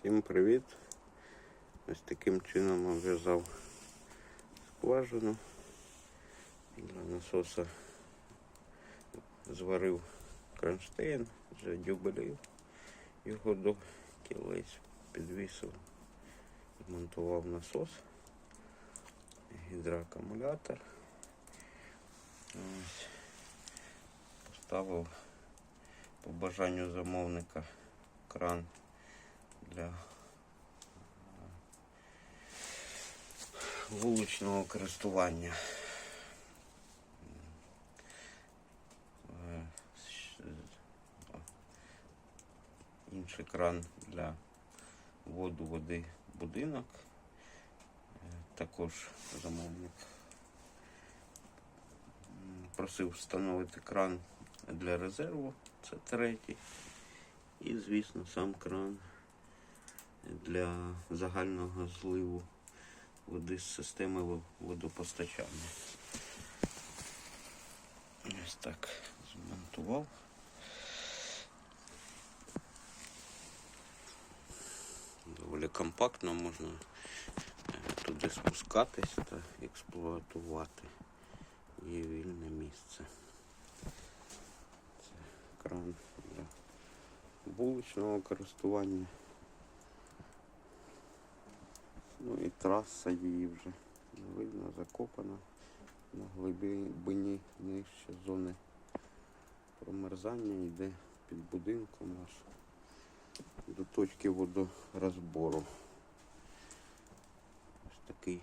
Всім привіт! Ось таким чином обв'язав скважину для насоса. Зварив кронштейн, задюбелив його до кілець, підвісив, змонтував насос, гідроакумулятор. Ось. Поставив по бажанню замовника кран для е, вуличного користування. Е, Інший кран для воду води будинок. Е, Також замовник просив встановити кран для резерву, це третій. І, звісно, сам кран для загального зливу води з системи водопостачання. Ось так змонтував. Доволі компактно можна е, туди спускатись та експлуатувати. Є вільне місце. Це кран для вуличного користування. Ну і траса її вже видно, закопана на глибині нижче зони промерзання йде під будинком аж до точки водорозбору. Ось такий.